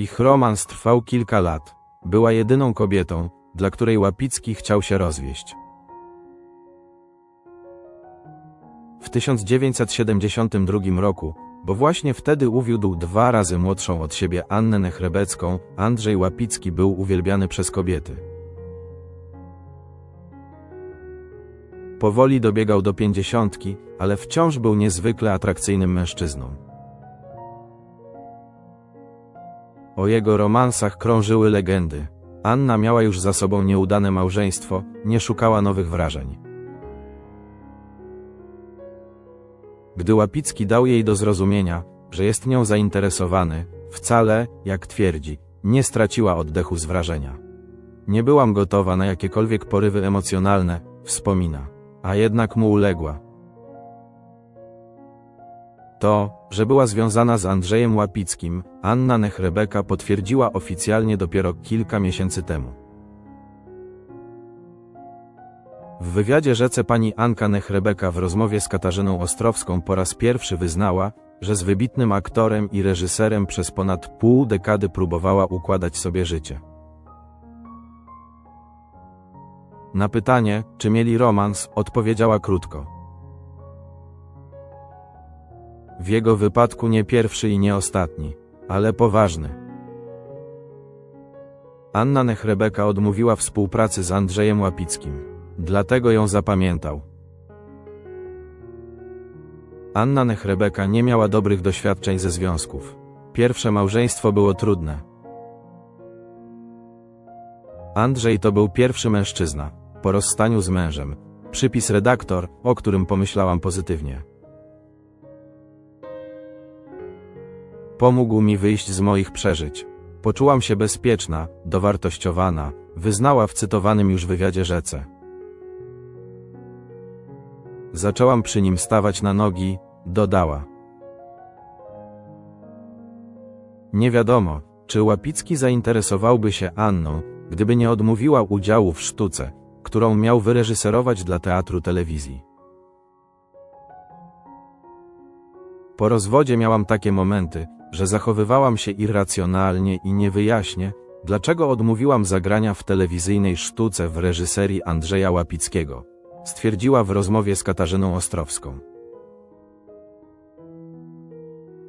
Ich romans trwał kilka lat. Była jedyną kobietą, dla której Łapicki chciał się rozwieść. W 1972 roku, bo właśnie wtedy uwiódł dwa razy młodszą od siebie Annę Nechrebecką, Andrzej Łapicki był uwielbiany przez kobiety. Powoli dobiegał do pięćdziesiątki, ale wciąż był niezwykle atrakcyjnym mężczyzną. O jego romansach krążyły legendy. Anna miała już za sobą nieudane małżeństwo, nie szukała nowych wrażeń. Gdy Łapicki dał jej do zrozumienia, że jest nią zainteresowany, wcale, jak twierdzi, nie straciła oddechu z wrażenia. Nie byłam gotowa na jakiekolwiek porywy emocjonalne, wspomina, a jednak mu uległa. To, że była związana z Andrzejem Łapickim, Anna Nechrebeka potwierdziła oficjalnie dopiero kilka miesięcy temu. W wywiadzie rzece pani Anka Nechrebeka w rozmowie z Katarzyną Ostrowską po raz pierwszy wyznała, że z wybitnym aktorem i reżyserem przez ponad pół dekady próbowała układać sobie życie. Na pytanie, czy mieli romans, odpowiedziała krótko. W jego wypadku nie pierwszy i nie ostatni, ale poważny. Anna Nechrebeka odmówiła współpracy z Andrzejem Łapickim. Dlatego ją zapamiętał. Anna Nechrebeka nie miała dobrych doświadczeń ze związków. Pierwsze małżeństwo było trudne. Andrzej to był pierwszy mężczyzna, po rozstaniu z mężem. Przypis redaktor, o którym pomyślałam pozytywnie. Pomógł mi wyjść z moich przeżyć. Poczułam się bezpieczna, dowartościowana, wyznała w cytowanym już wywiadzie rzece. Zaczęłam przy nim stawać na nogi, dodała. Nie wiadomo, czy Łapicki zainteresowałby się Anną, gdyby nie odmówiła udziału w sztuce, którą miał wyreżyserować dla teatru telewizji. Po rozwodzie miałam takie momenty, że zachowywałam się irracjonalnie i nie wyjaśnię, dlaczego odmówiłam zagrania w telewizyjnej sztuce w reżyserii Andrzeja Łapickiego, stwierdziła w rozmowie z Katarzyną Ostrowską.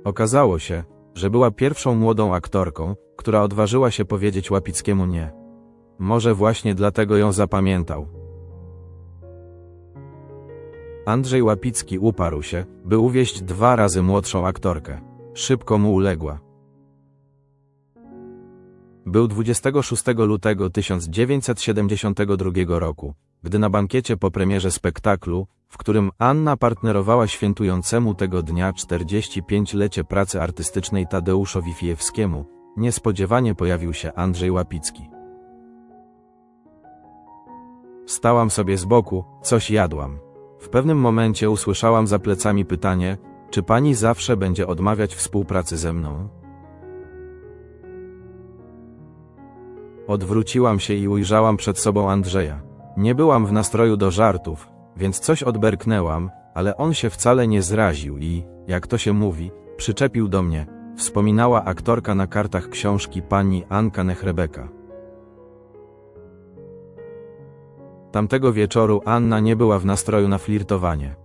Okazało się, że była pierwszą młodą aktorką, która odważyła się powiedzieć Łapickiemu nie. Może właśnie dlatego ją zapamiętał. Andrzej Łapicki uparł się, by uwieść dwa razy młodszą aktorkę. Szybko mu uległa. Był 26 lutego 1972 roku, gdy na bankiecie po premierze spektaklu, w którym Anna partnerowała świętującemu tego dnia 45-lecie pracy artystycznej Tadeuszowi Fijewskiemu, niespodziewanie pojawił się Andrzej Łapicki. Stałam sobie z boku, coś jadłam. W pewnym momencie usłyszałam za plecami pytanie, czy pani zawsze będzie odmawiać współpracy ze mną? Odwróciłam się i ujrzałam przed sobą Andrzeja. Nie byłam w nastroju do żartów, więc coś odberknęłam, ale on się wcale nie zraził i, jak to się mówi, przyczepił do mnie, wspominała aktorka na kartach książki pani Anka Nechrebeka. Tamtego wieczoru Anna nie była w nastroju na flirtowanie.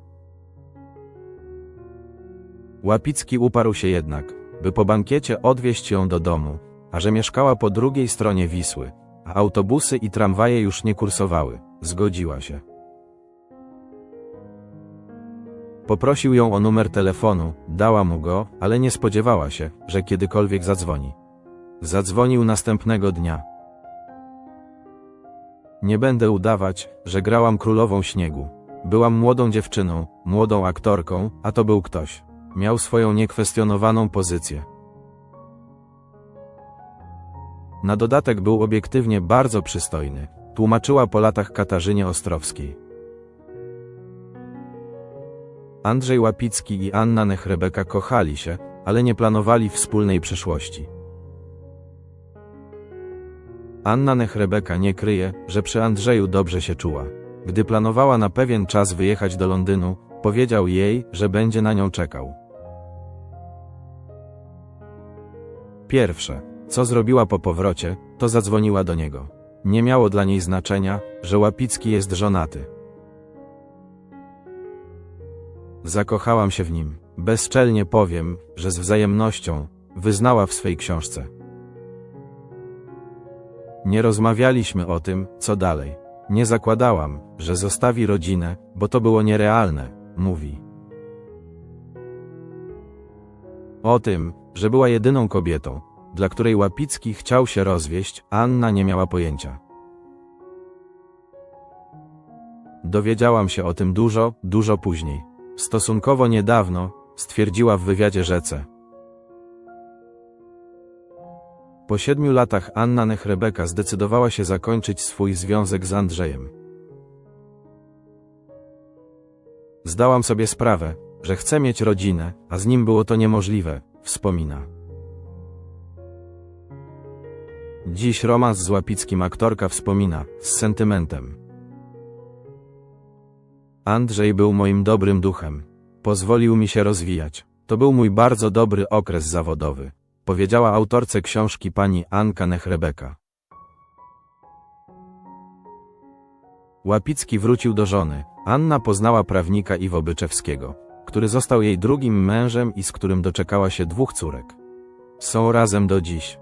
Łapicki uparł się jednak, by po bankiecie odwieźć ją do domu, a że mieszkała po drugiej stronie Wisły, a autobusy i tramwaje już nie kursowały, zgodziła się. Poprosił ją o numer telefonu, dała mu go, ale nie spodziewała się, że kiedykolwiek zadzwoni. Zadzwonił następnego dnia. Nie będę udawać, że grałam królową śniegu. Byłam młodą dziewczyną, młodą aktorką, a to był ktoś. Miał swoją niekwestionowaną pozycję. Na dodatek był obiektywnie bardzo przystojny, tłumaczyła po latach Katarzynie Ostrowskiej. Andrzej Łapicki i Anna Nechrebeka kochali się, ale nie planowali wspólnej przyszłości. Anna Nechrebeka nie kryje, że przy Andrzeju dobrze się czuła. Gdy planowała na pewien czas wyjechać do Londynu, powiedział jej, że będzie na nią czekał. Pierwsze. Co zrobiła po powrocie, to zadzwoniła do niego. Nie miało dla niej znaczenia, że Łapicki jest żonaty. Zakochałam się w nim. Bezczelnie powiem, że z wzajemnością, wyznała w swej książce. Nie rozmawialiśmy o tym, co dalej. Nie zakładałam, że zostawi rodzinę, bo to było nierealne, mówi. O tym, że była jedyną kobietą, dla której Łapicki chciał się rozwieść, Anna nie miała pojęcia. Dowiedziałam się o tym dużo, dużo później. Stosunkowo niedawno, stwierdziła w wywiadzie Rzece. Po siedmiu latach Anna Nechrebeka zdecydowała się zakończyć swój związek z Andrzejem. Zdałam sobie sprawę, że chcę mieć rodzinę, a z nim było to niemożliwe, wspomina. Dziś romans z Łapickim aktorka wspomina, z sentymentem. Andrzej był moim dobrym duchem. Pozwolił mi się rozwijać. To był mój bardzo dobry okres zawodowy, powiedziała autorce książki pani Anka Nechrebeka. Łapicki wrócił do żony. Anna poznała prawnika Iwo Byczewskiego, który został jej drugim mężem i z którym doczekała się dwóch córek. Są razem do dziś.